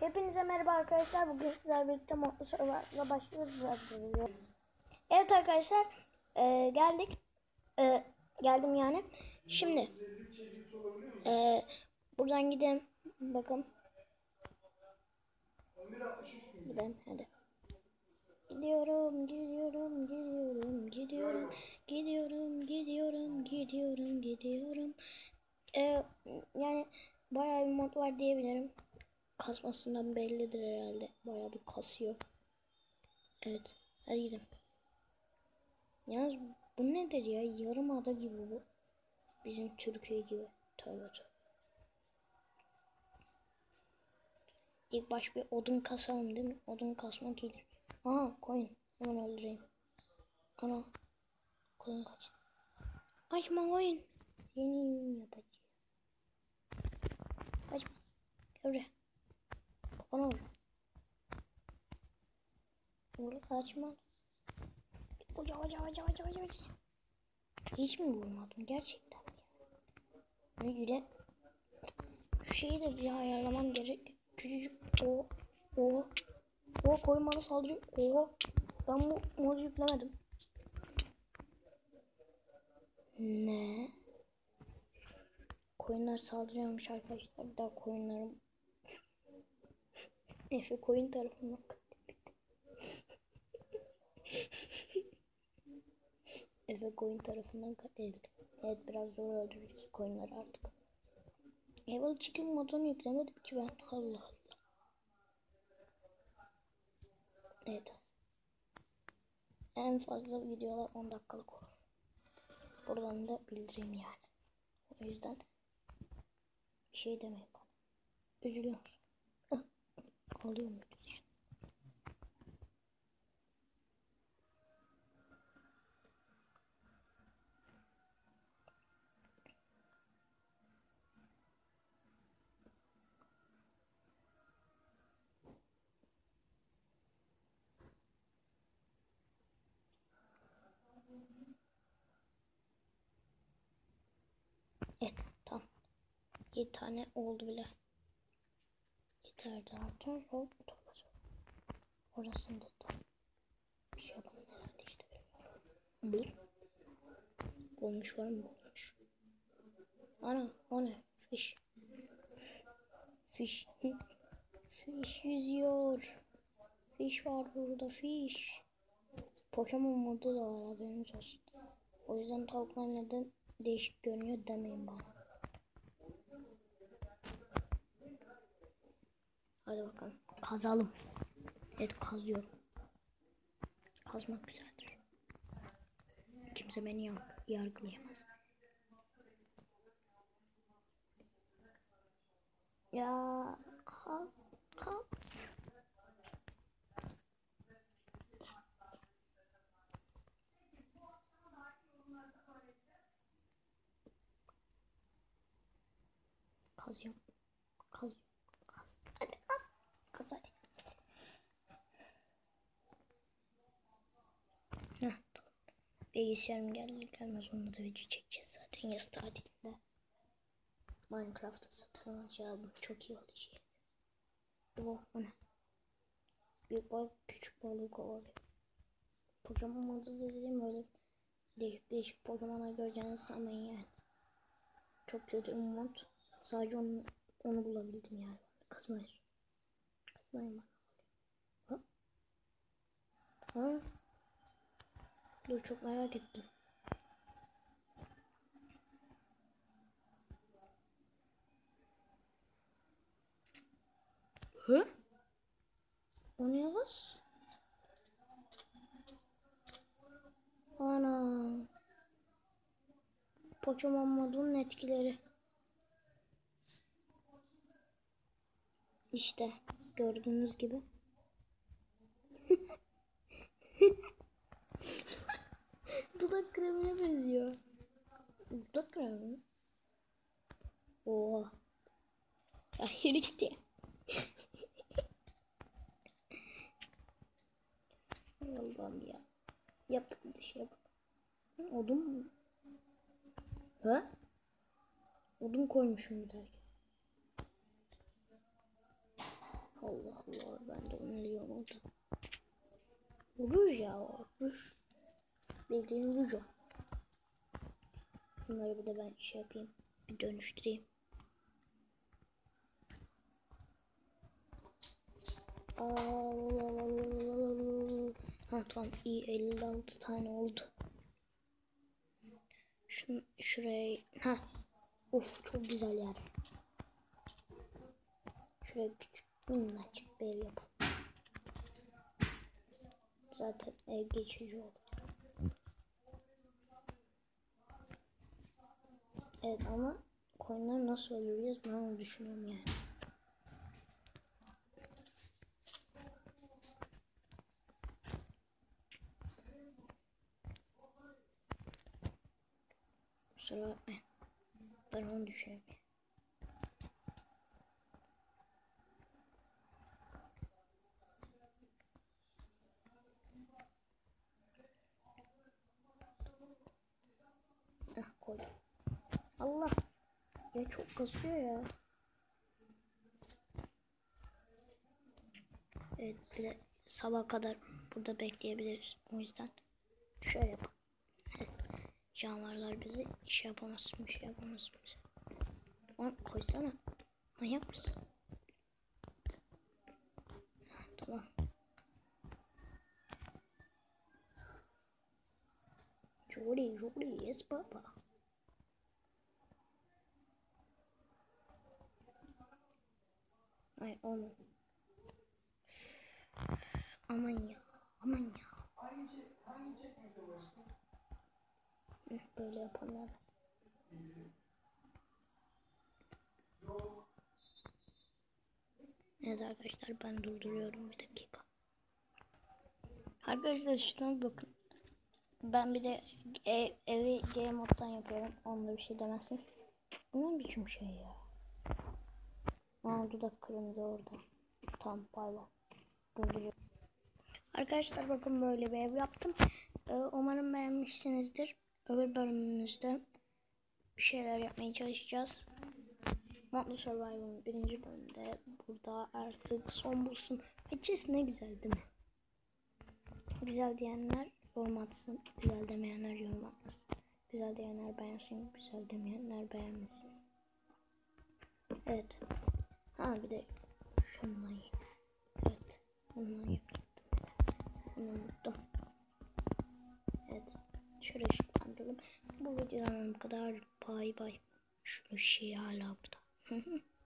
Hepinize merhaba arkadaşlar. Bugün sizlerle birlikte Mutlu Survivor'la başlıyoruz. Evet arkadaşlar. e, geldik. E, geldim yani. Şimdi. e, buradan gidelim. Bakın. Gidelim hadi. Gidiyorum, gidiyorum, gidiyorum, gidiyorum, gidiyorum, gidiyorum, gidiyorum, gidiyorum. E, yani bayağı bir mod var diyebilirim kasmasından bellidir herhalde. Bayağı bir kasıyor. Evet. Hadi gidelim. Yalnız bu nedir ya? Yarım ada gibi bu. Bizim Türkiye gibi. Tövbe tövbe. İlk baş bir odun kasalım değil mi? Odun kasmak iyidir. Aha koyun. Hemen öldüreyim. Ana. Koyun kaç. Kaçma koyun. Yeni yapacağım. Kaçma. Gel buraya. Vur. Vur kaçma. Hoca hoca hoca hoca hoca hoca. Hiç mi vurmadım gerçekten mi? Yani güle şu şeyi de bir ayarlamam gerek. Küçücük o o o koymana saldırıyor. O ben bu modu yüklemedim. Ne? Koyunlar saldırıyormuş arkadaşlar. Bir daha koyunlarım Efe koyun tarafından katledildi. Efe koyun tarafından katledildi. Evet biraz zor öldüreceğiz koyunları artık. Evil Chicken modunu yüklemedim ki ben. Allah Allah. Evet. En fazla videolar 10 dakikalık olur. Buradan da bildireyim yani. O yüzden bir şey demeyin bana. Üzülüyor musun? Ağlıyor muydu? Evet tamam. 7 tane oldu bile. Yeterdi artık. Hop torbası. Orasında da bir şey yapalım herhalde işte. Bu. Olmuş var mı? Olmuş. Ana o ne? Fiş. Fiş. Fiş yüzüyor. Fiş var burada fiş. Pokemon modu da var haberiniz olsun. O yüzden tavuklar neden değişik görünüyor demeyin bana. Hadi bakalım. Kazalım. Evet kazıyorum. Kazmak güzeldir. Kimse beni yar yargılayamaz. Ya kaz kaz. Kazıyorum. Kazıyorum. Kaz. Hadi kaz. Kaz hadi. Heh, tamam. Bilgisayarım geldi gelmez onunla da video çekeceğiz zaten yaz tatilinde. Minecraft'ı satın alacağım. Çok iyi olacak. Oh o ne? Bir balık küçük balığı kovalıyor. Pokemon modu dediğim öyle değişik değişik Pokemon'lar göreceğinizi sanmayın yani. Çok kötü mod. Sadece onu, onu bulabildim yani. Kızmayın. Kızmayın bana. Ha? Ha? Dur çok merak ettim. Hı? O ne yaz? Ana. Pokemon modunun etkileri. İşte gördüğünüz gibi. Dudak kremine benziyor. Dudak kremi mi? Oha. Ya yürü git ya. Allah'ım ya. Yaptık bir şey yap. Odun mu? Ha? Odun koymuşum bir derken. Allah Allah ben de onu diyorum orada. Ruj ya o ruj. Bildiğin ruj o. Bunları bir de ben şey yapayım. Bir dönüştüreyim. Ha tamam iyi 56 tane oldu. Şun, şuraya ha Of çok güzel yer. Şuraya küçük minnacık bir ev yapalım. Zaten ev geçici oldu. Evet ama koyunları nasıl öldüreceğiz ben onu düşünüyorum yani. Kusura. Ben onu düşünüyorum. Allah. Ya çok kasıyor ya. Evet bir de sabah kadar burada bekleyebiliriz. O yüzden şöyle yapalım. Evet. Canavarlar bizi şey yapamazsın, şey yapamazsın. Tamam koysana. Manyak mısın? Tamam. Jolly, Jolly, yes baba. Ay onu. Aman ya, aman ya. Böyle yapanlar. Evet arkadaşlar ben durduruyorum bir dakika. Arkadaşlar şuna bakın. Ben bir de ev, evi G moddan yapıyorum. Onda bir şey demezsiniz. Bu ne biçim şey ya? Aa dudak kırmızı orada. Tam pardon. Arkadaşlar bakın böyle bir ev yaptım. Ee, umarım beğenmişsinizdir. Öbür bölümümüzde bir şeyler yapmaya çalışacağız. Mutlu Survivor'ın birinci bölümünde burada artık son bulsun. Peçes ne güzel değil mi? Güzel diyenler yorum atsın. Güzel demeyenler yorum atmasın. Güzel diyenler beğensin. Güzel demeyenler beğenmesin. Evet. Ha bir de yine. Evet. Bundan yaptım. Bunu unuttum. Evet. Şöyle ışıklandıralım. Bu videodan bu kadar. Bay bay. Şu şey hala burada.